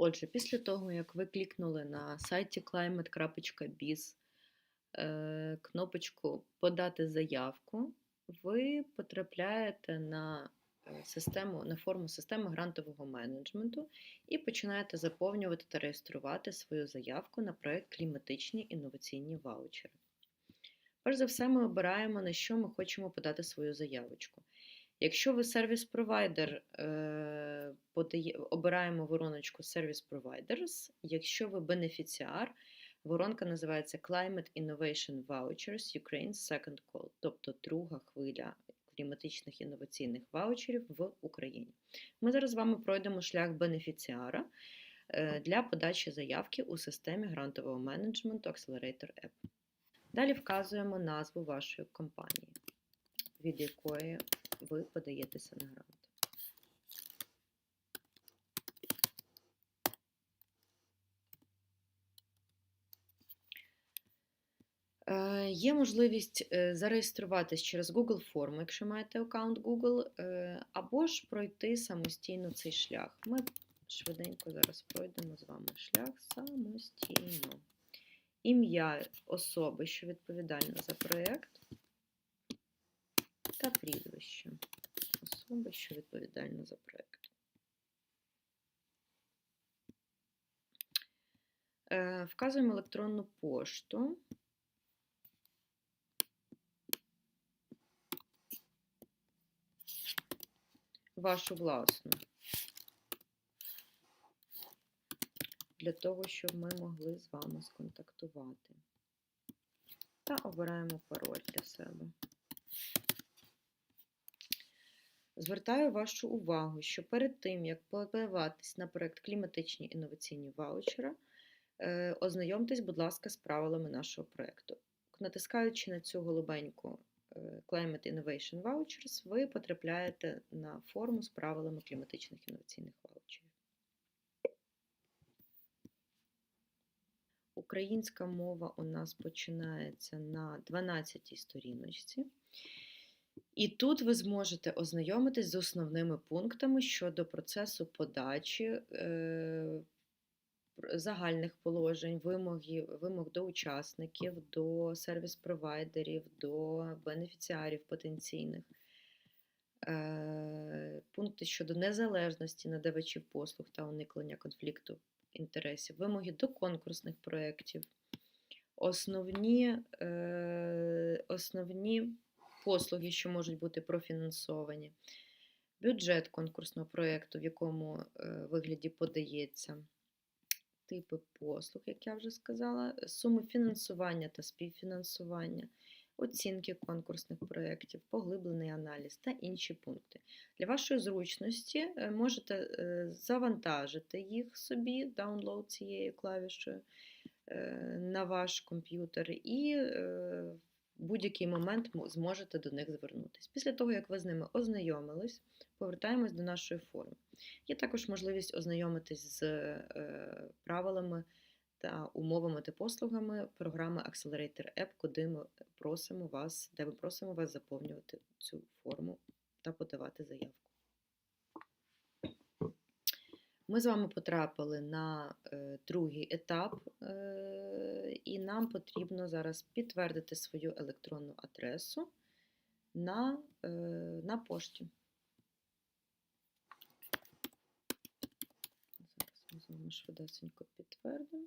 Отже, після того, як ви клікнули на сайті climate.biz е, кнопочку Подати заявку, ви потрапляєте на е, систему, на форму системи грантового менеджменту і починаєте заповнювати та реєструвати свою заявку на проєкт кліматичні інноваційні ваучери. Перш за все, ми обираємо, на що ми хочемо подати свою заявочку. Якщо ви сервіс-провайдер, е, обираємо вороночку Service Providers. Якщо ви бенефіціар, воронка називається Climate Innovation Vouchers Ukraine's Second Call, тобто друга хвиля кліматичних інноваційних ваучерів в Україні. Ми зараз з вами пройдемо шлях бенефіціара е, для подачі заявки у системі грантового менеджменту Accelerator App. Далі вказуємо назву вашої компанії, від якої ви подаєтеся на грант. Е, Є можливість е, зареєструватись через Google форму, якщо маєте аккаунт Google, е, або ж пройти самостійно цей шлях. Ми швиденько зараз пройдемо з вами шлях самостійно. Ім'я особи, що відповідальна за проєкт, та прізвище особи, що відповідальна за проєкт. Е, Вказуємо електронну пошту. Вашу власну. Для того, щоб ми могли з вами сконтактувати. Та обираємо пароль для себе. Звертаю вашу увагу, що перед тим, як подаватись на проєкт кліматичні інноваційні ваучери, е, ознайомтесь, будь ласка, з правилами нашого проєкту. Натискаючи на цю голубеньку е, Climate Innovation Vouchers, ви потрапляєте на форму з правилами кліматичних інноваційних ваучерів. Українська мова у нас починається на 12-й сторіночці. І тут ви зможете ознайомитись з основними пунктами щодо процесу подачі е, загальних положень, вимоги, вимог до учасників, до сервіс-провайдерів, до бенефіціарів потенційних, е, пункти щодо незалежності надавачів послуг та уникнення конфлікту інтересів, вимоги до конкурсних проєктів, основні, е, основні послуги, що можуть бути профінансовані, бюджет конкурсного проєкту, в якому е, вигляді подається, типи послуг, як я вже сказала, суми фінансування та співфінансування, оцінки конкурсних проєктів, поглиблений аналіз та інші пункти. Для вашої зручності е, можете е, завантажити їх собі, даунлоуд цією клавішою на ваш комп'ютер і будь-який момент зможете до них звернутися. Після того, як ви з ними ознайомились, повертаємось до нашої форми. Є також можливість ознайомитись з е, правилами та умовами та послугами програми Accelerator App, куди ми просимо вас, де ми просимо вас заповнювати цю форму та подавати заявку. Ми з вами потрапили на е, другий етап, е, і нам потрібно зараз підтвердити свою електронну адресу на, е, на пошті. Зараз ми з вами швидесенько підтвердимо.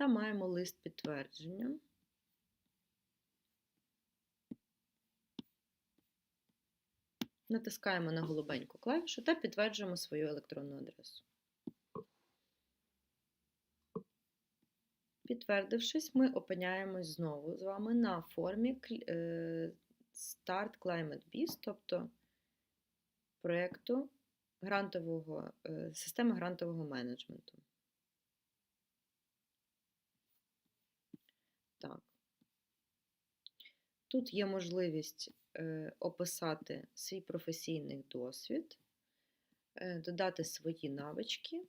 Та маємо лист підтвердження. Натискаємо на голубеньку клавішу та підтверджуємо свою електронну адресу. Підтвердившись, ми опиняємось знову з вами на формі е, Start Climate Biz, тобто проєкту грантового, е, системи грантового менеджменту. Так. Тут є можливість е, описати свій професійний досвід, е, додати свої навички.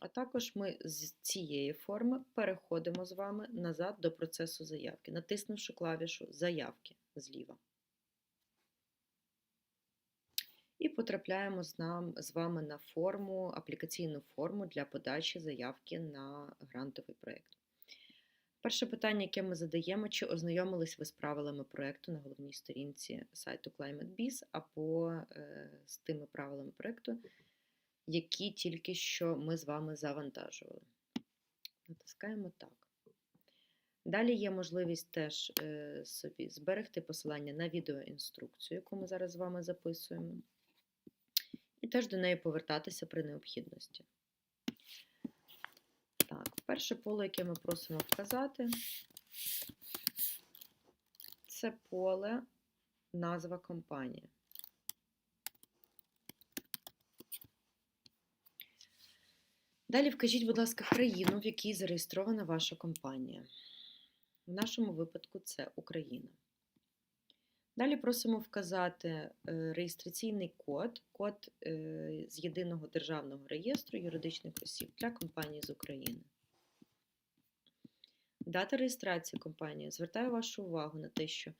А також ми з цієї форми переходимо з вами назад до процесу заявки, натиснувши клавішу Заявки зліва. І потрапляємо з, нам, з вами на форму, аплікаційну форму для подачі заявки на грантовий проєкт. Перше питання, яке ми задаємо, чи ознайомились ви з правилами проєкту на головній сторінці сайту ClimateBiz або е, з тими правилами проєкту, які тільки що ми з вами завантажували. Натискаємо так. Далі є можливість теж е, собі зберегти посилання на відеоінструкцію, яку ми зараз з вами записуємо, і теж до неї повертатися при необхідності. Перше поле, яке ми просимо вказати, це поле назва компанії. Далі вкажіть, будь ласка, країну, в якій зареєстрована ваша компанія. В нашому випадку це Україна. Далі просимо вказати е, реєстраційний код, код е, з єдиного державного реєстру юридичних осіб для компанії з України. Дата реєстрації компанії. Звертаю вашу увагу на те, що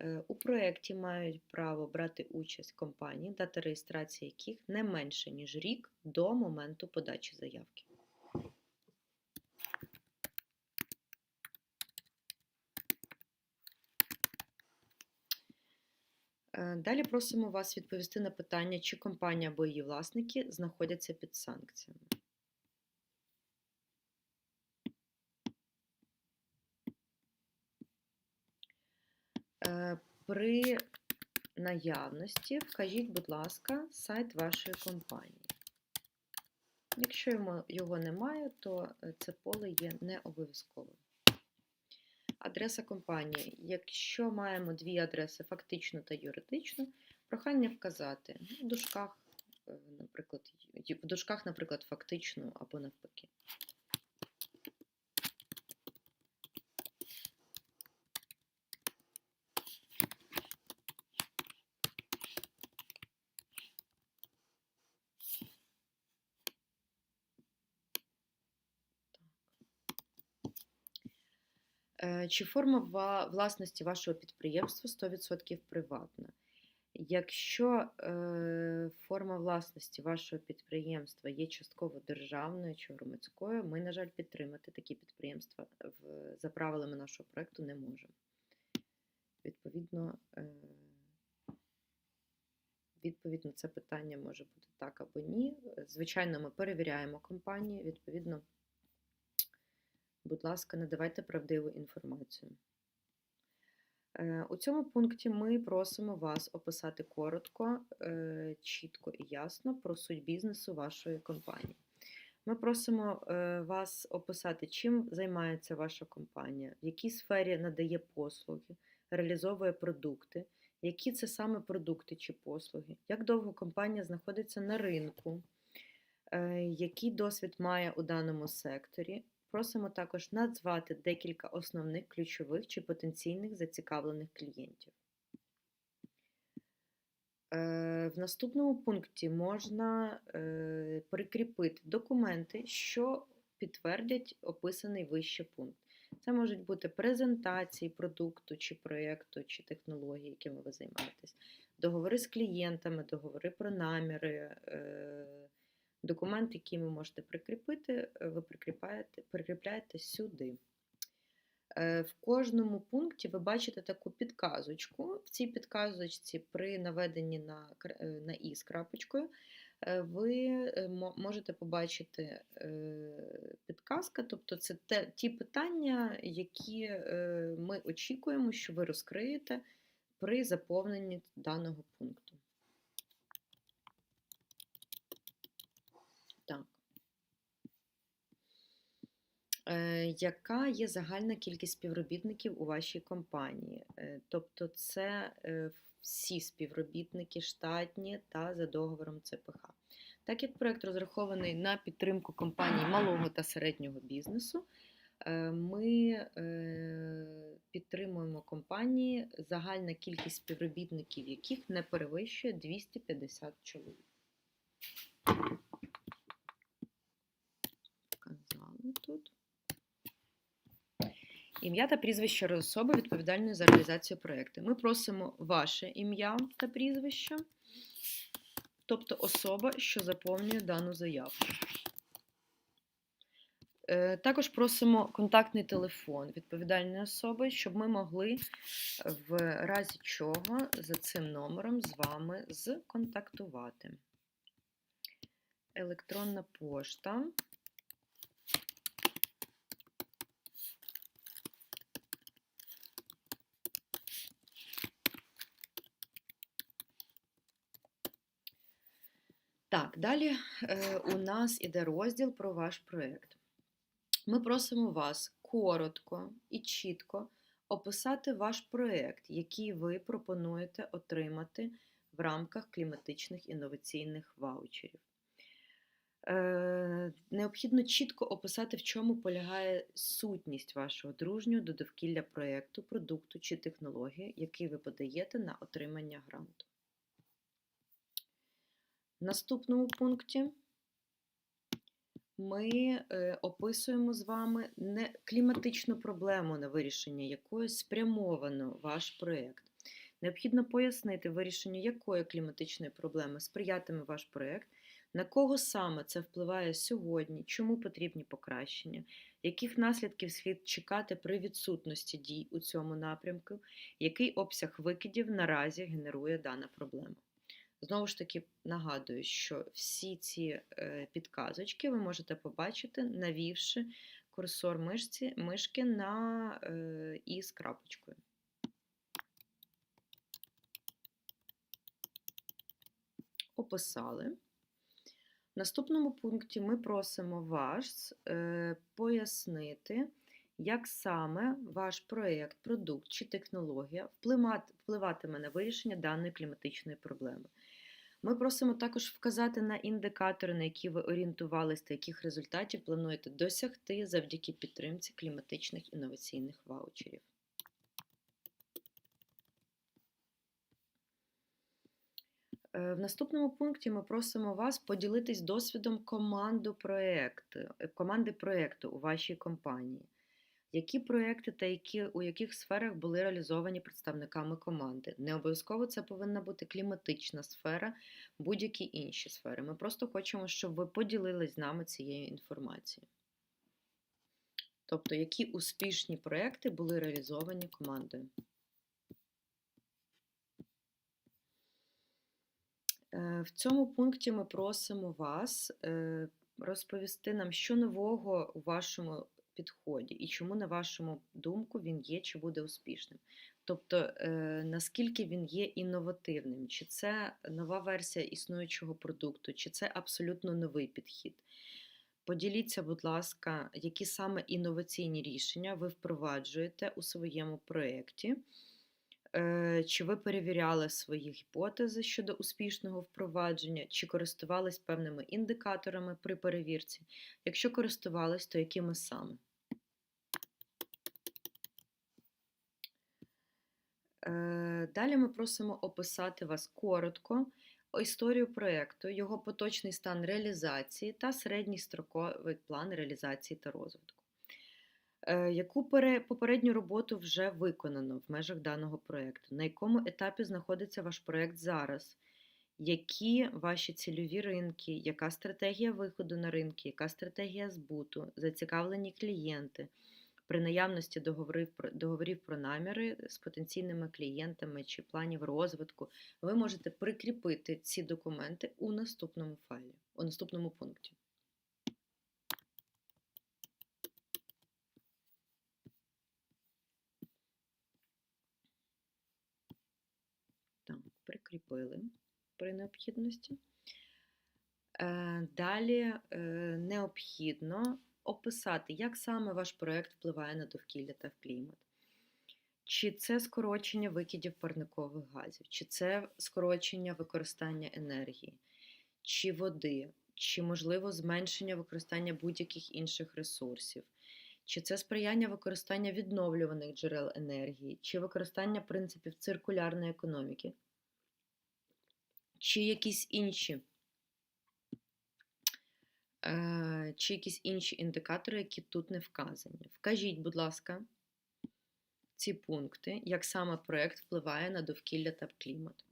е, у проєкті мають право брати участь компанії, дата реєстрації яких не менше, ніж рік до моменту подачі заявки. Е, Далі просимо вас відповісти на питання, чи компанія або її власники знаходяться під санкціями. Е, При наявності вкажіть, будь ласка, сайт вашої компанії. Якщо його немає, то е, це поле є не обов'язковим. Адреса компанії. Якщо маємо дві адреси фактично та юридично, прохання вказати в дужках, е, наприклад, в дужках, наприклад, фактично або навпаки. Чи форма власності вашого підприємства 100% приватна? Якщо е, форма власності вашого підприємства є частково державною чи громадською, ми, на жаль, підтримати такі підприємства в, за правилами нашого проекту не можемо. Відповідно, е, відповідь на це питання може бути так або ні. Звичайно, ми перевіряємо компанії, відповідно. Будь ласка, надавайте правдиву інформацію. Е, У цьому пункті ми просимо вас описати коротко, е, чітко і ясно про суть бізнесу вашої компанії. Ми просимо е, вас описати, чим займається ваша компанія, в якій сфері надає послуги, реалізовує продукти, які це саме продукти чи послуги, як довго компанія знаходиться на ринку, який досвід має у даному секторі. Просимо також назвати декілька основних ключових чи потенційних зацікавлених клієнтів. Е, В наступному пункті можна е, прикріпити документи, що підтвердять описаний вище пункт. Це можуть бути презентації продукту чи проєкту, чи технології, якими ви займаєтесь, договори з клієнтами, договори про наміри, е, документ, який ви можете прикріпити, е, ви прикріпляєте, прикріпляєте сюди. Е, В кожному пункті ви бачите таку підказочку. В цій підказочці при наведенні на, е, на і з крапочкою ви можете побачити підказка, тобто це те, ті питання, які ми очікуємо, що ви розкриєте при заповненні даного пункту. Так. Е, Яка є загальна кількість співробітників у вашій компанії? Е, Тобто це е, всі співробітники штатні та за договором ЦПХ. Так як проект розрахований на підтримку компаній малого та середнього бізнесу, е, ми е, підтримуємо компанії, загальна кількість співробітників яких не перевищує 250 чоловік. Показали тут. Ім'я та прізвище особи відповідальної за реалізацію проєкту. Ми просимо ваше ім'я та прізвище, тобто особа, що заповнює дану заявку. Е, Також просимо контактний телефон відповідальної особи, щоб ми могли в разі чого за цим номером з вами сконтактувати. Електронна пошта. Так, далі е, у нас іде розділ про ваш проєкт. Ми просимо вас коротко і чітко описати ваш проєкт, який ви пропонуєте отримати в рамках кліматичних інноваційних ваучерів. Е, необхідно чітко описати, в чому полягає сутність вашого дружнього до довкілля проєкту, продукту чи технології, який ви подаєте на отримання гранту. В наступному пункті ми е, описуємо з вами не кліматичну проблему, на вирішення якої спрямовано ваш проєкт. Необхідно пояснити, вирішенню якої кліматичної проблеми сприятиме ваш проєкт, на кого саме це впливає сьогодні, чому потрібні покращення, яких наслідків слід чекати при відсутності дій у цьому напрямку, який обсяг викидів наразі генерує дана проблема. Знову ж таки, нагадую, що всі ці е, підказочки ви можете побачити, навівши курсор мишці, мишки на е, і з крапочкою. Описали. В наступному пункті ми просимо вас е, пояснити, як саме ваш проєкт, продукт чи технологія впливатиме на вирішення даної кліматичної проблеми. Ми просимо також вказати на індикатори, на які ви орієнтувалися та яких результатів плануєте досягти завдяки підтримці кліматичних інноваційних ваучерів. Е, В наступному пункті ми просимо вас поділитись досвідом команду проєкту, е, команди проєкту у вашій компанії. Які проєкти та які, у яких сферах були реалізовані представниками команди? Не обов'язково це повинна бути кліматична сфера, будь-які інші сфери. Ми просто хочемо, щоб ви поділились з нами цією інформацією. Тобто, які успішні проєкти були реалізовані командою. Е, В цьому пункті ми просимо вас е, розповісти нам, що нового у вашому підході і чому, на вашому думку, він є чи буде успішним. Тобто, е, наскільки він є інновативним, чи це нова версія існуючого продукту, чи це абсолютно новий підхід. Поділіться, будь ласка, які саме інноваційні рішення ви впроваджуєте у своєму проєкті. Е, Чи ви перевіряли свої гіпотези щодо успішного впровадження, чи користувались певними індикаторами при перевірці? Якщо користувались, то якими саме? Е, Далі ми просимо описати вас коротко історію проєкту, його поточний стан реалізації та середній строковий план реалізації та розвитку. Е, Яку попередню роботу вже виконано в межах даного проєкту? На якому етапі знаходиться ваш проєкт зараз? Які ваші цільові ринки, яка стратегія виходу на ринки, яка стратегія збуту, зацікавлені клієнти? При наявності договорів про, договорів про наміри з потенційними клієнтами чи планів розвитку, ви можете прикріпити ці документи у наступному файлі, у наступному пункті. Так, прикріпили при необхідності. Е, Далі е, необхідно описати, як саме ваш проєкт впливає на довкілля та клімат. Чи це скорочення викидів парникових газів, чи це скорочення використання енергії, чи води, чи, можливо, зменшення використання будь-яких інших ресурсів, чи це сприяння використання відновлюваних джерел енергії, чи використання принципів циркулярної економіки, чи якісь інші, е, чи якісь інші індикатори, які тут не вказані. Вкажіть, будь ласка, ці пункти, як саме проєкт впливає на довкілля та клімат.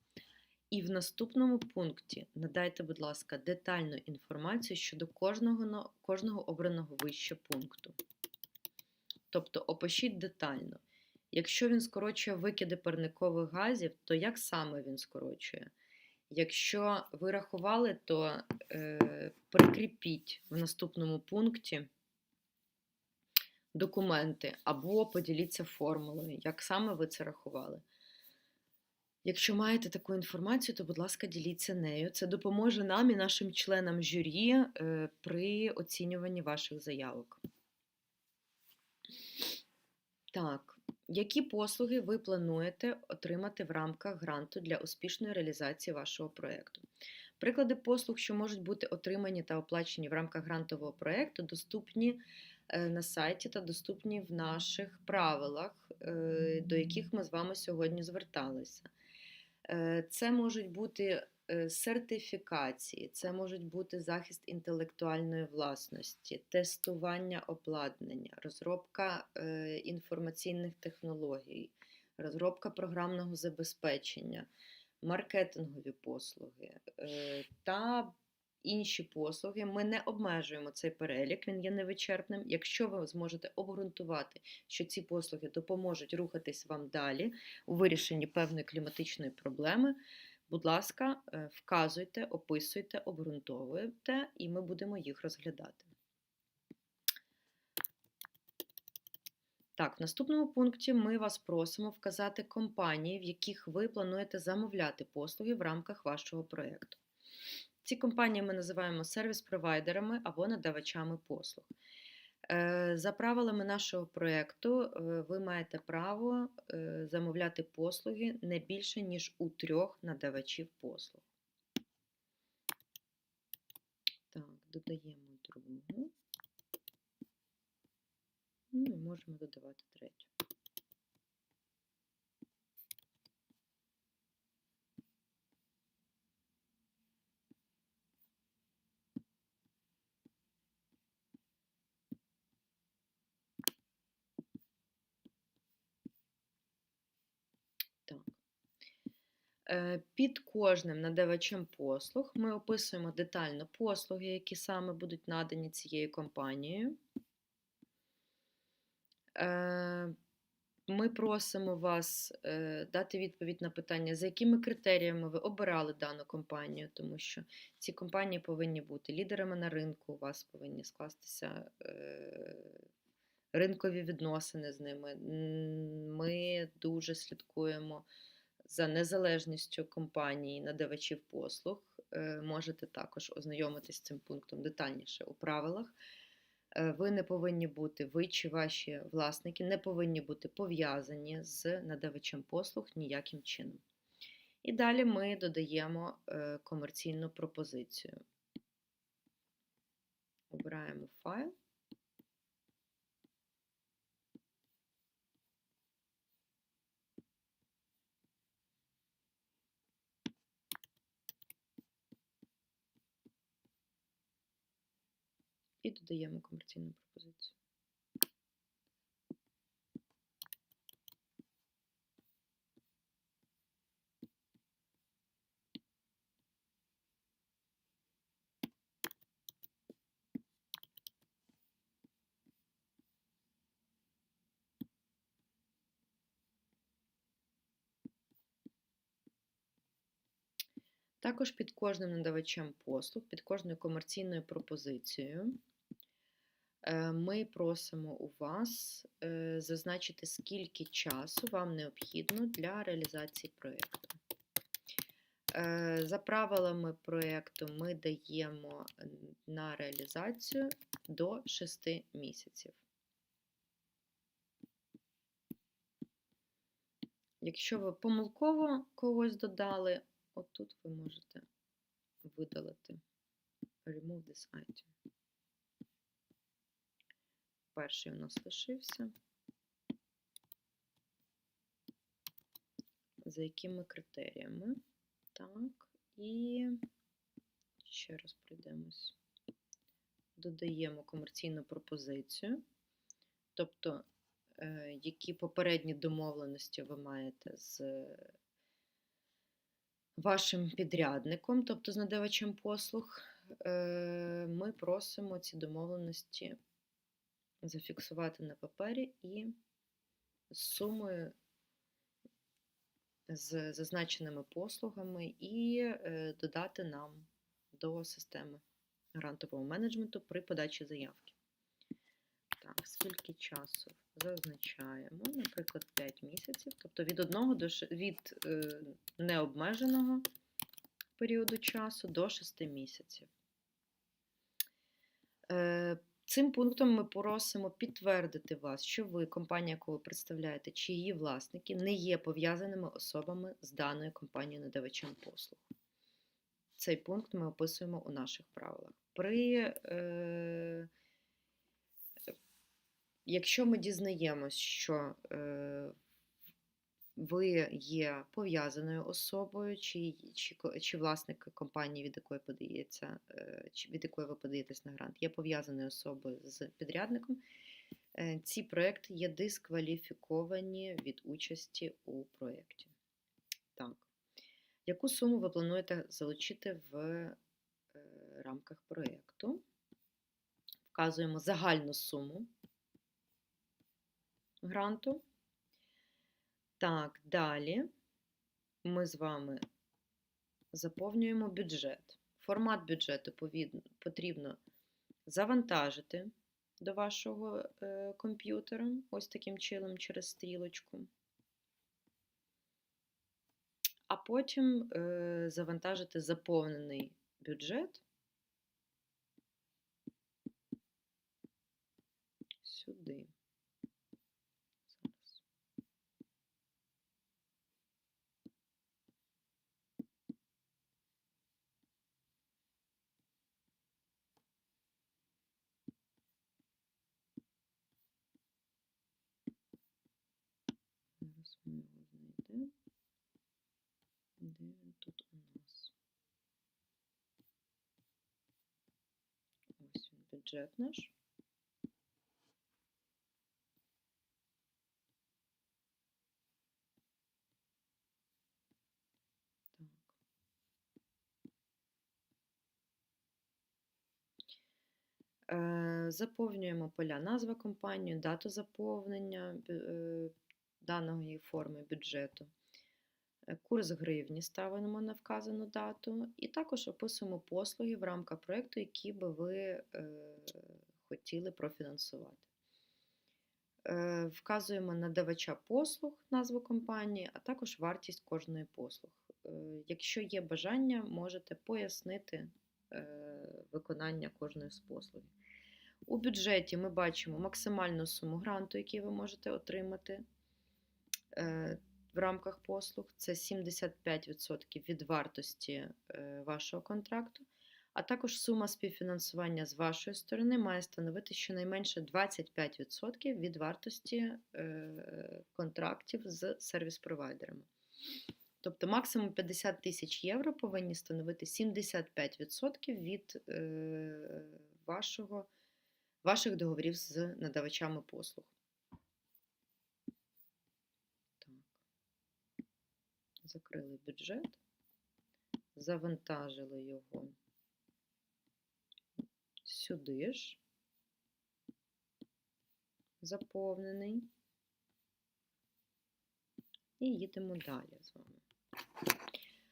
І в наступному пункті надайте, будь ласка, детальну інформацію щодо кожного, кожного обраного вище пункту. Тобто опишіть детально. Якщо він скорочує викиди парникових газів, то як саме він скорочує? Якщо ви рахували, то е, прикріпіть в наступному пункті документи або поділіться формулою, як саме ви це рахували. Якщо маєте таку інформацію, то, будь ласка, діліться нею. Це допоможе нам і нашим членам журі е, при оцінюванні ваших заявок. Так, які послуги ви плануєте отримати в рамках гранту для успішної реалізації вашого проєкту? Приклади послуг, що можуть бути отримані та оплачені в рамках грантового проєкту, доступні е, на сайті та доступні в наших правилах, е, до яких ми з вами сьогодні зверталися. Е, Це можуть бути сертифікації, це можуть бути захист інтелектуальної власності, тестування обладнання, розробка е, інформаційних технологій, розробка програмного забезпечення, маркетингові послуги е, та інші послуги. Ми не обмежуємо цей перелік, він є невичерпним. Якщо ви зможете обґрунтувати, що ці послуги допоможуть рухатись вам далі у вирішенні певної кліматичної проблеми, будь ласка, е, вказуйте, описуйте, обґрунтовуйте, і ми будемо їх розглядати. Так, в наступному пункті ми вас просимо вказати компанії, в яких ви плануєте замовляти послуги в рамках вашого проєкту. Ці компанії ми називаємо сервіс-провайдерами або надавачами послуг. Е, За правилами нашого проєкту, е, ви маєте право е, замовляти послуги не більше, ніж у трьох надавачів послуг. Так, додаємо другу. Ну і можемо додавати третю. Так. Е, Під кожним надавачем послуг ми описуємо детально послуги, які саме будуть надані цією компанією. Е, Ми просимо вас е, дати відповідь на питання, за якими критеріями ви обирали дану компанію, тому що ці компанії повинні бути лідерами на ринку, у вас повинні скластися е, ринкові відносини з ними. Ми дуже слідкуємо за незалежністю компаній, надавачів послуг. Е, Можете також ознайомитись з цим пунктом детальніше у правилах. Е, Ви не повинні бути, ви чи ваші власники не повинні бути пов'язані з надавачем послуг ніяким чином. І далі ми додаємо е, комерційну пропозицію. Обираємо файл. Додаємо комерційну пропозицію. Також під кожним надавачем послуг, під кожною комерційною пропозицією ми просимо у вас е, зазначити, скільки часу вам необхідно для реалізації проєкту. Е, За правилами проєкту ми даємо на реалізацію до 6 місяців. Якщо ви помилково когось додали, отут ви можете видалити Remove this item. Перший у нас лишився. За якими критеріями? Так, і ще раз пройдемось. Додаємо комерційну пропозицію. Тобто, е, які попередні домовленості ви маєте з вашим підрядником, тобто з надавачем послуг, е, ми просимо ці домовленості зафіксувати на папері і з сумою з зазначеними послугами і е, додати нам до системи грантового менеджменту при подачі заявки. Так, скільки часу зазначаємо, наприклад, 5 місяців, тобто від одного до від е, необмеженого періоду часу до 6 місяців. Цим пунктом ми просимо підтвердити вас, що ви, компанія, яку ви представляєте, чи її власники не є пов'язаними особами з даною компанією надавачем послуг. Цей пункт ми описуємо у наших правилах. При, е, якщо ми дізнаємось, що е, ви є пов'язаною особою, чи, чи, чи власник компанії, від якої подається, е, від якої ви подаєтесь на грант, є пов'язаною особою з підрядником, е, ці проекти є дискваліфіковані від участі у проєкті. Так. Яку суму ви плануєте залучити в е, рамках проєкту? Вказуємо загальну суму гранту. Так, далі ми з вами заповнюємо бюджет. Формат бюджету потрібно завантажити до вашого е, комп'ютера ось таким чином через стрілочку. А потім е, завантажити заповнений бюджет сюди. Зараз. Зараз ми його знайдемо. Де він тут у нас? Ось він бюджет наш. Е, Заповнюємо поля назва компанії, дату заповнення е, даної форми бюджету. Е, Курс гривні ставимо на вказану дату, і також описуємо послуги в рамках проєкту, які би ви е, хотіли профінансувати. Е, Вказуємо надавача послуг, назву компанії, а також вартість кожної послуг. Якщо є бажання, можете пояснити виконання кожної з послуг. У бюджеті ми бачимо максимальну суму гранту, який ви можете отримати в рамках послуг. Це 75% від вартості е, вашого контракту. А також сума співфінансування з вашої сторони має становити щонайменше 25% від вартості е, контрактів з сервіс-провайдерами. Тобто максимум 50 тисяч євро повинні становити 75% від е, вашого, ваших договорів з надавачами послуг. Закрили бюджет, завантажили його сюди ж, заповнений. І їдемо далі з вами.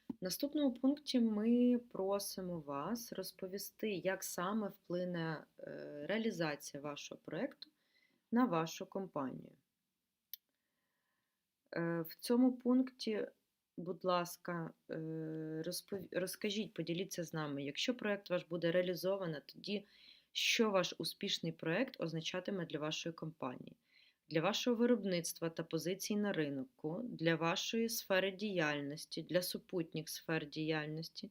В наступному пункті ми просимо вас розповісти, як саме вплине е, реалізація вашого проєкту на вашу компанію. Е, В цьому пункті, будь ласка, е, розкажіть, поділіться з нами, якщо проєкт ваш буде реалізовано, тоді що ваш успішний проєкт означатиме для вашої компанії? для вашого виробництва та позицій на ринку, для вашої сфери діяльності, для супутніх сфер діяльності,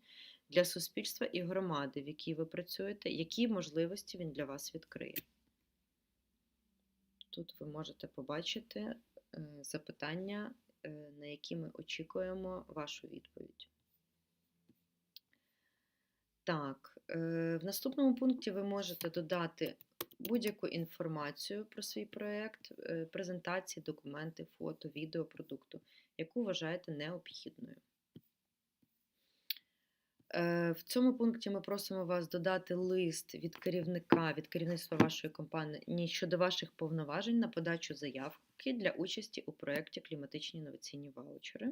для суспільства і громади, в якій ви працюєте, які можливості він для вас відкриє. Тут ви можете побачити е, запитання, на які ми очікуємо вашу відповідь. Так, е, в наступному пункті ви можете додати будь-яку інформацію про свій проєкт, е, презентації, документи, фото, відео продукту, яку вважаєте необхідною. Е, В цьому пункті ми просимо вас додати лист від керівника, від керівництва вашої компанії щодо ваших повноважень на подачу заявки для участі у проєкті кліматичні інноваційні ваучери.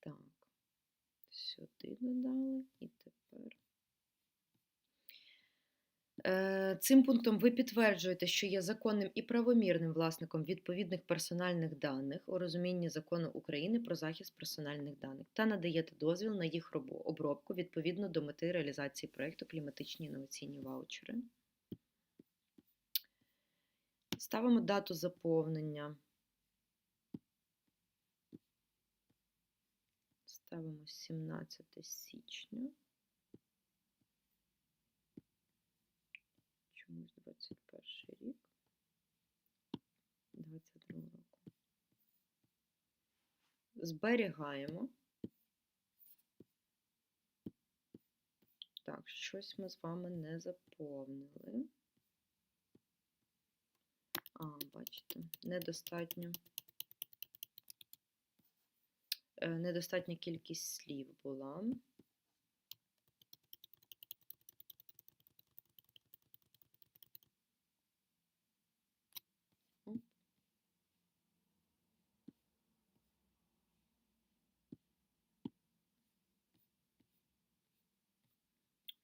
Так, сюди додали і тепер. Е, Цим пунктом ви підтверджуєте, що є законним і правомірним власником відповідних персональних даних у розумінні закону України про захист персональних даних та надаєте дозвіл на їх обробку відповідно до мети реалізації проєкту кліматичні інноваційні ваучери. Ставимо дату заповнення. Ставимо 17 січня. Чомусь 21 рік. 22 року. Зберігаємо. Так, щось ми з вами не заповнили. А, бачите, недостатньо. Е, Недостатня кількість слів була.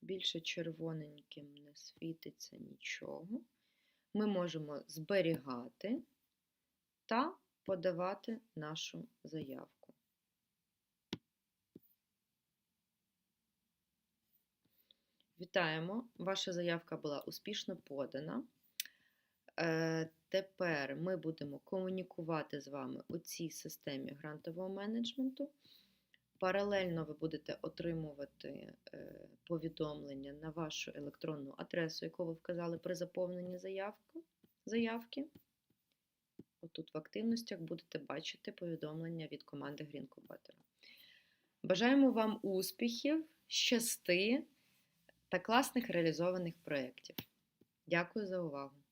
Більше червоненьким не світиться нічого. Ми можемо зберігати та подавати нашу заявку. Вітаємо! Ваша заявка була успішно подана. Е, Тепер ми будемо комунікувати з вами у цій системі грантового менеджменту. Паралельно ви будете отримувати е, повідомлення на вашу електронну адресу, яку ви вказали при заповненні заявки. заявки. Отут в активностях будете бачити повідомлення від команди Грінкубатора. Бажаємо вам успіхів, щасти та класних реалізованих проєктів. Дякую за увагу!